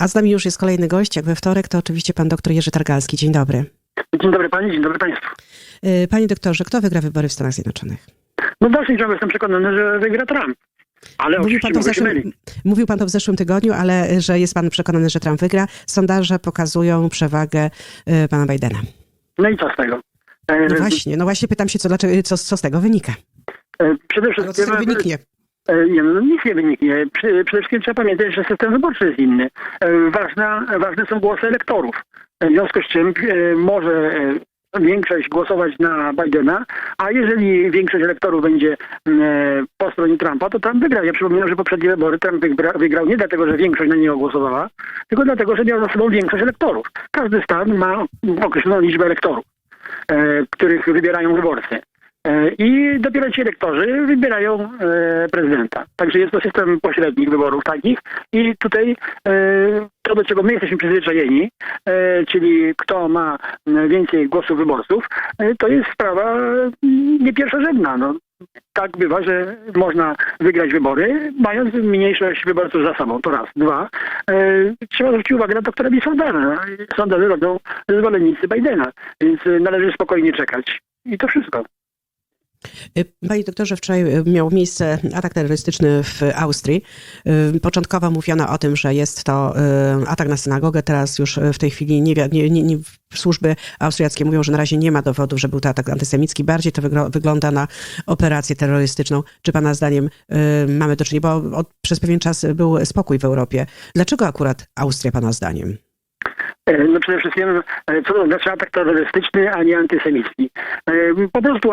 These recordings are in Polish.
A z nami już jest kolejny gość, jak we wtorek, to oczywiście pan doktor Jerzy Targalski. Dzień dobry. Dzień dobry pani, dzień dobry państwu. Y, Panie doktorze, kto wygra wybory w Stanach Zjednoczonych? No w dalszym ciągu jestem przekonany, że wygra Trump. Ale Mówił pan, to w zeszłym, mówił pan to w zeszłym tygodniu, ale że jest pan przekonany, że Trump wygra. Sondaże pokazują przewagę y, pana Bidena. No i co z tego? No właśnie, no właśnie pytam się, co, dlaczego, co, co z tego wynika? e, Przede Albo co z wszystkim... tego wyniknie? E, Nie, no nic nie wyniknie. Przede wszystkim trzeba pamiętać, że system wyborczy jest inny. E, ważne są głosy elektorów. W związku z czym e, może e, większość głosować na Bidena, a jeżeli większość elektorów będzie e, po stronie Trumpa, to Trump wygra. Ja przypominam, że poprzednie wybory Trump wygra, wygrał nie dlatego, że większość na niego głosowała, tylko dlatego, że miał za sobą większość elektorów. Każdy stan ma określoną liczbę elektorów, e, których wybierają wyborcy. E, I dopiero ci elektorzy wybierają e, prezydenta. Także jest to system pośrednich wyborów takich i tutaj e, to, do czego my jesteśmy przyzwyczajeni, czyli kto ma więcej głosów wyborców, to jest sprawa mm, nie pierwszorzędna. No, tak bywa, że można wygrać wybory, mając mniejszość wyborców za sobą. To raz. Dwa, e, trzeba zwrócić uwagę na to, kto robi sondaże. Sondaże robią zwolennicy Bidena, więc należy spokojnie czekać. I to wszystko. Y, Panie doktorze, wczoraj y, miał miejsce atak terrorystyczny w Austrii. Y, Początkowo mówiono o tym, że jest to atak na synagogę. Teraz już w tej chwili nie, nie, nie, nie, służby austriackie mówią, że na razie nie ma dowodów, że był to atak antysemicki. Bardziej to wygląda na operację terrorystyczną. Czy pana zdaniem mamy do czynienia, bo od, przez pewien czas był spokój w Europie. Dlaczego akurat Austria pana zdaniem? E, No przede wszystkim, e, co to znaczy atak terrorystyczny, a nie antysemicki? E, Po prostu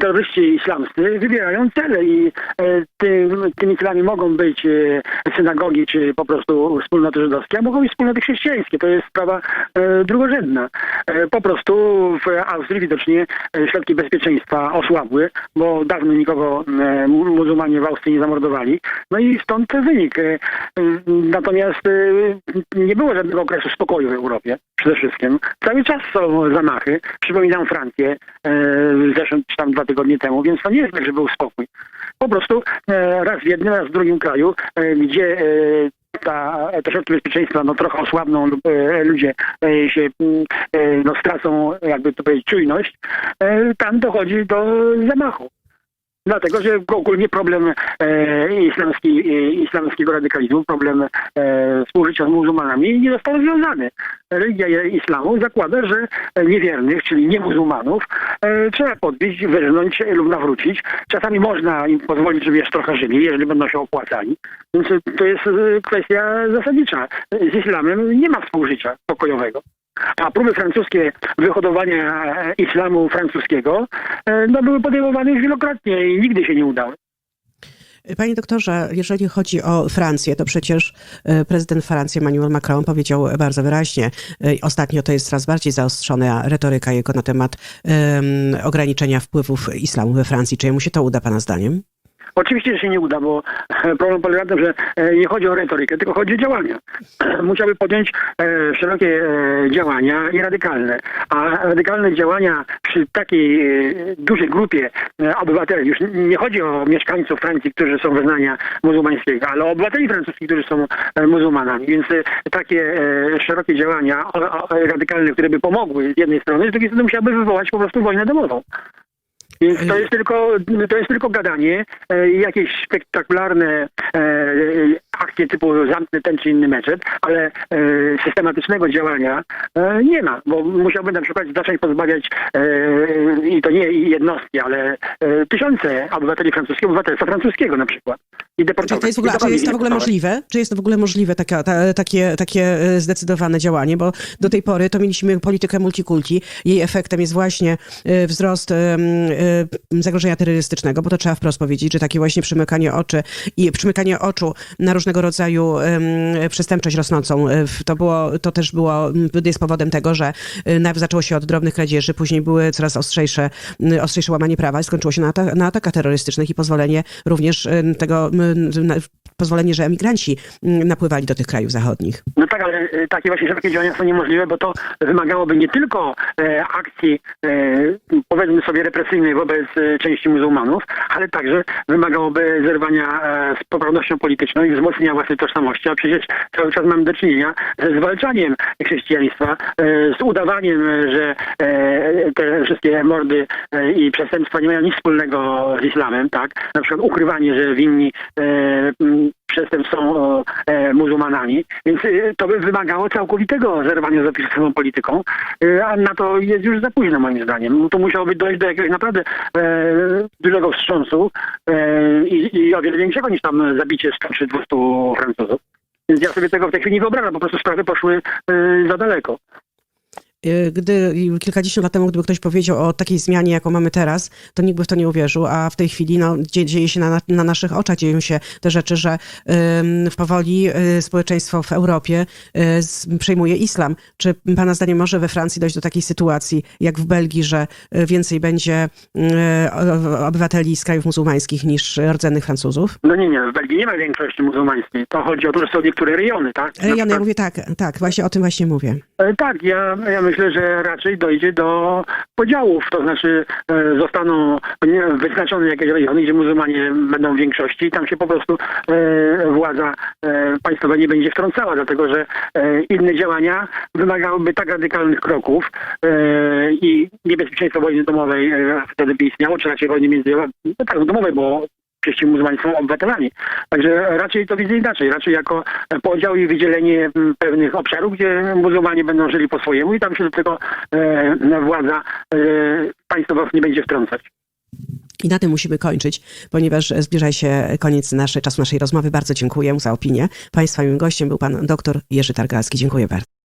terroryści islamscy wybierają cele i tym, tymi celami mogą być synagogi, czy po prostu wspólnoty żydowskie, a mogą być wspólnoty chrześcijańskie. To jest sprawa drugorzędna. Po prostu w Austrii widocznie środki bezpieczeństwa osłabły, bo dawno nikogo mu- muzułmanie w Austrii nie zamordowali. No i stąd wynik. Natomiast nie było żadnego okresu spokoju w Europie przede wszystkim. Cały czas są zamachy. Przypominam Francję e, zeszłym czy tam dwa tygodnie temu, więc to nie jest tak, że był spokój. Po prostu e, raz w jednym, raz w drugim kraju, e, gdzie e, ta, te środki bezpieczeństwa no, trochę osłabną lub e, ludzie e, się e, no, stracą, jakby to powiedzieć, czujność, e, tam dochodzi do zamachu. Dlatego, że ogólnie problem e, islamski, e, islamskiego radykalizmu, problem e, współżycia z muzułmanami nie został rozwiązany. Religia islamu zakłada, że niewiernych, czyli niemuzułmanów, e, trzeba podbić, wyrżnąć lub nawrócić. Czasami można im pozwolić, żeby jeszcze trochę żyli, jeżeli będą się opłacali. Więc to jest e, kwestia zasadnicza. Z islamem nie ma współżycia pokojowego. A próby francuskie wyhodowania e, islamu francuskiego e, no, były podejmowane już wielokrotnie i nigdy się nie udały. Panie doktorze, jeżeli chodzi o Francję, to przecież e, prezydent Francji Emmanuel Macron powiedział bardzo wyraźnie, e, ostatnio to jest coraz bardziej zaostrzona retoryka jego na temat em, ograniczenia wpływów islamu we Francji. Czy mu się to uda, pana zdaniem? Oczywiście, że się nie uda, bo problem polega na tym, że e, nie chodzi o retorykę, tylko chodzi o działania. Musiałby podjąć e, szerokie e, działania i radykalne. A radykalne działania przy takiej dużej grupie obywateli, już nie chodzi o mieszkańców Francji, którzy są wyznania muzułmańskiego, ale o obywateli francuskich, którzy są muzułmanami. Więc takie szerokie działania radykalne, które by pomogły z jednej strony, z drugiej strony musiałyby wywołać po prostu wojnę domową. Więc to jest tylko, to jest tylko gadanie, e, jakieś spektakularne e, akcje typu zamknę ten czy inny meczet, ale e, systematycznego działania e, nie ma, bo musiałby na przykład zacząć pozbawiać e, i to nie jednostki, ale e, tysiące obywateli francuskich, obywatelstwa francuskiego na przykład. I Czy deportować. to jest w ogóle, czy jest to w ogóle możliwe? Czy jest to w ogóle możliwe taka, ta, takie, takie e, zdecydowane działanie? Bo do tej pory to mieliśmy politykę multikulti. Jej efektem jest właśnie e, wzrost e, zagrożenia terrorystycznego, bo to trzeba wprost powiedzieć, że takie właśnie przymykanie oczy i przymykanie oczu na różnego rodzaju przestępczość rosnącą, w- to, było, to też było, m, jest powodem tego, że najpierw zaczęło się od drobnych kradzieży, później były coraz ostrzejsze, ostrzejsze łamanie prawa i skończyło się na, na atakach terrorystycznych i pozwolenie również tego pozwolenie, że emigranci mm, napływali do tych krajów zachodnich. No tak, ale e, takie właśnie szerokie działania są niemożliwe, bo to wymagałoby nie tylko e, akcji, e, powiedzmy sobie, represyjnej wobec e, części muzułmanów, ale także wymagałoby zerwania z poprawnością polityczną i wzmocnienia własnej tożsamości, a przecież cały czas mamy do czynienia ze zwalczaniem chrześcijaństwa, z udawaniem, że te wszystkie mordy i przestępstwa nie mają nic wspólnego z islamem, tak? Na przykład ukrywanie, że winni przestępstw są o, e, muzułmanami, więc e, to by wymagało całkowitego zerwania z opisową polityką, e, a na to jest już za późno moim zdaniem. To musiałoby dojść do jakiegoś naprawdę e, dużego wstrząsu e, i, i o wiele większego niż tam zabicie 100 czy 200 Francuzów. Więc ja sobie tego w tej chwili nie wyobrażam, po prostu sprawy poszły e, za daleko. Y, Gdy kilkadziesiąt lat temu, gdyby ktoś powiedział o takiej zmianie, jaką mamy teraz, to nikt by w to nie uwierzył, a w tej chwili no, dzie, dzieje się na, na naszych oczach, dzieją się te rzeczy, że w powoli y, społeczeństwo w Europie y, przejmuje islam. Czy pana zdaniem może we Francji dojść do takiej sytuacji, jak w Belgii, że y, więcej będzie y, obywateli z krajów muzułmańskich niż rdzennych Francuzów? No nie, nie, w Belgii nie ma większości muzułmańskiej. To chodzi o to, że są niektóre rejony, tak? Na Jan, ja przykład- mówię tak, tak, właśnie o tym właśnie mówię. E, Tak, ja, ja myślę, że raczej dojdzie do podziałów, to znaczy e, zostaną wyznaczone jakieś rejony, gdzie muzułmanie będą w większości. I tam się po prostu e, władza e, państwowa nie będzie wtrącała, dlatego że inne działania wymagałyby tak radykalnych kroków i niebezpieczeństwo wojny domowej wtedy by istniało, czy raczej wojny między, no tak, domowej, bo Przecież ci muzułmanie są obywatelami. Także raczej to widzę inaczej. Raczej jako podział i wydzielenie m, pewnych obszarów, gdzie muzułmanie będą żyli po swojemu i tam się do tego e, władza e, państwowa nie będzie wtrącać. I na tym musimy kończyć, ponieważ zbliża się koniec naszej, czasu naszej rozmowy. Bardzo dziękuję za opinię. Państwa moim gościem był pan dr Jerzy Targalski. Dziękuję bardzo.